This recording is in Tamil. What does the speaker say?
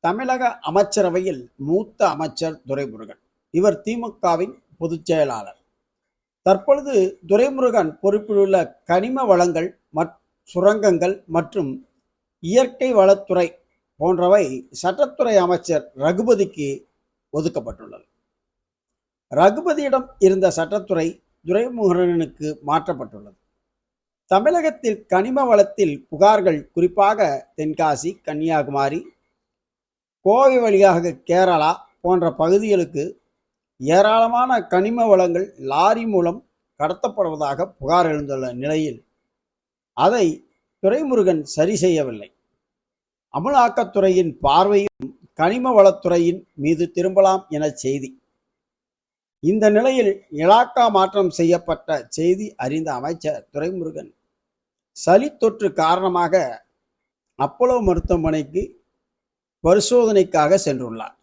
தமிழக அமைச்சரவையில் மூத்த அமைச்சர் துரைமுருகன். இவர் திமுகவின் பொதுச் செயலாளர். தற்பொழுது துரைமுருகன் பொறுப்பிலுள்ள கனிம வளங்கள் மற் சுரங்கங்கள் மற்றும் இயற்கை வளத்துறை போன்றவை சட்டத்துறை அமைச்சர் ரகுபதிக்கு ஒதுக்கப்பட்டுள்ளது. ரகுபதியிடம் இருந்த சட்டத்துறை துரைமுருகனுக்கு மாற்றப்பட்டுள்ளது. தமிழகத்தில் கனிம வளத்தில் புகார்கள் குறிப்பாக தென்காசி கன்னியாகுமரி கோவை வழியாக கேரளா போன்ற பகுதிகளுக்கு ஏராளமான கனிம வளங்கள் லாரி மூலம் கடத்தப்படுவதாக புகார் எழுந்துள்ள நிலையில் அதை துரைமுருகன் சரி செய்யவில்லை. அமலாக்கத்துறையின் பார்வையும் கனிம வளத்துறையின் மீது திரும்பலாம் என செய்தி. இந்த நிலையில் இலாக்கா மாற்றம் செய்யப்பட்ட செய்தி அறிந்த அமைச்சர் துரைமுருகன் சளி தொற்று காரணமாக அப்போலோ மருத்துவமனைக்கு பரிசோதனைக்காக சென்றுள்ளார்.